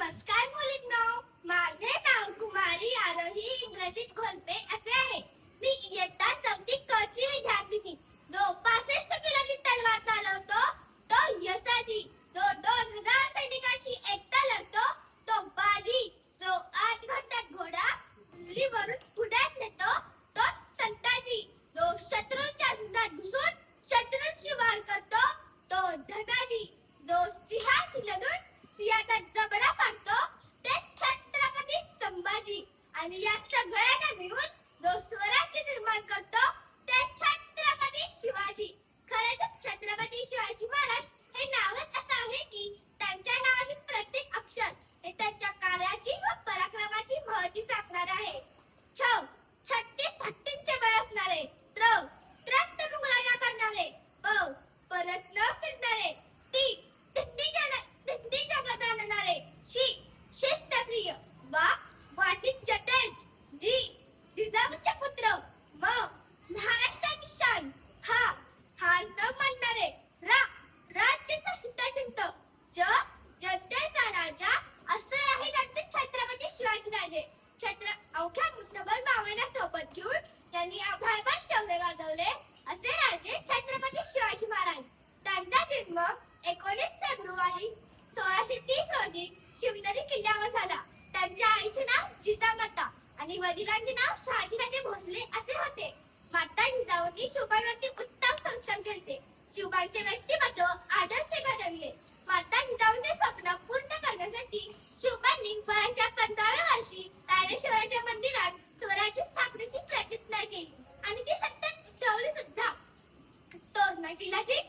नमस्कार एकोणीस फेब्रुवारी सोळाशे तीस रोजी शिवनेरी किल्ल्यावर झाला. त्यांच्या आईचे नाव जिजामाता आणि वडिलांचे नाव शहाजीराजे भोसले असे होते. माता जिजाऊंनी शिवबांवरती उत्तम संस्कार केले. शिवबांचे व्यक्तिमत्व आदर्श घडविले. माता जिजाऊंचे स्वप्न पूर्ण करण्यासाठी शिवबांनी वयाच्या पंधराव्या वर्षी रायरेश्वराच्या मंदिरात स्वराज्य स्थापनेची प्रतिज्ञा केली. आणि ती सत्यात ठेवली सुद्धा. तो जिंकून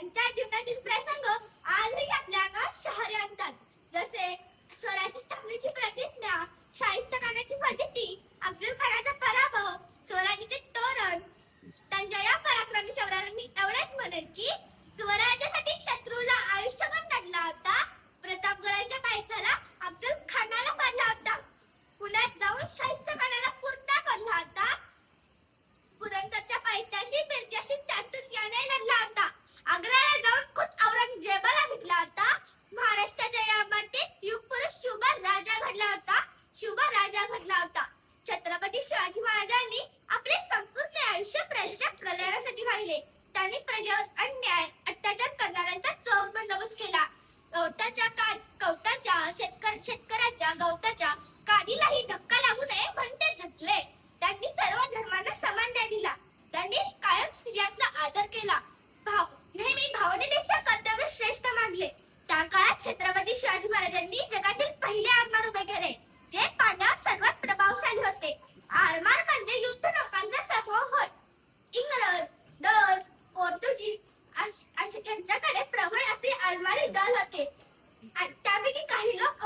त्यांच्या जीवनातील प्रसंग आजही आपल्या अंगात शहरे आणतात. जसे स्वराज्य स्थापनेची प्रतिज्ञा शाहिस्त खानाची फजिती अब्दुल खानाचा घडला होता. छत्रपती शिवाजी महाराजांनी आपले संपूर्ण आयुष्य प्रजेच्या कल्याणासाठी वाहिले. त्यांनी प्रजेवर अन्याय अत्याचार करणाऱ्यांचा चोख बंदोबस्त त्यांच्याकडे प्रबळ असे अलमारी दल होते. त्यापैकी काही लोक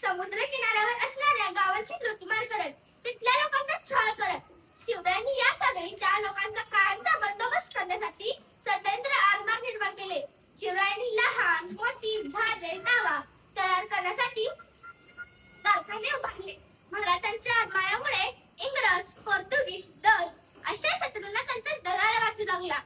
समुद्र किनाऱ्यावर असणाऱ्या गावांची लुटमार करत तिथल्या लोकांचा छळ करत शिवरायांनी या सगळी त्या लोकांचा कायमचा बंदोबस्त करण्यासाठी स्वतंत्र आरमार निर्माण केले. शिवरायांनी लहान मोठी जहाजे नावा तयार करण्यासाठी कारखाने उभारले. मराठ्यांच्या मायामुळे इंग्रज पोर्तुगीज दल अशा शत्रूंना त्यांचा दरार वाटू लागला.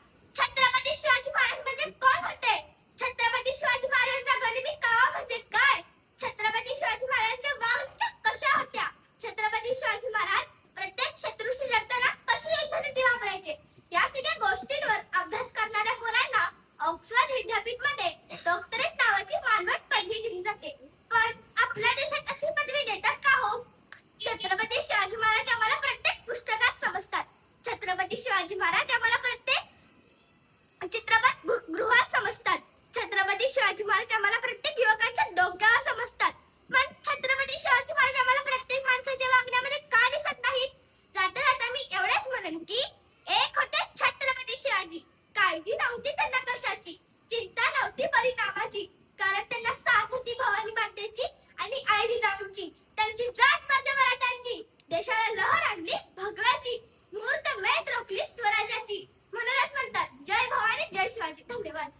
छत्रपती शिवाजी महाराज आम्हाला प्रत्येक चित्रपट गृहात समजतात. छत्रपती शिवाजी महाराज आम्हाला प्रत्येक युवकांच्या डोक्यावर समजतात. पण छत्रपती शिवाजी महाराज आम्हाला प्रत्येक माणसाच्या वागण्यामध्ये का दिसत नाही जाता जाता मी एवढेच म्हणेन की एक होते छत्रपती शिवाजी. काळजी नव्हती त्यांना कशाची चिंता नव्हती परिणामाची. कारण त्यांना साथ होती भवानी मातेची आणि आई रिजाऊंची त्यांची जात माझ्या मराठ्यांची. देशाला लहर आणली भगव्याची. मुहूर्त वेळ रोखली स्वराज्याची. म्हणूनच म्हणतात जय भवानी जय शिवाजी. धन्यवाद.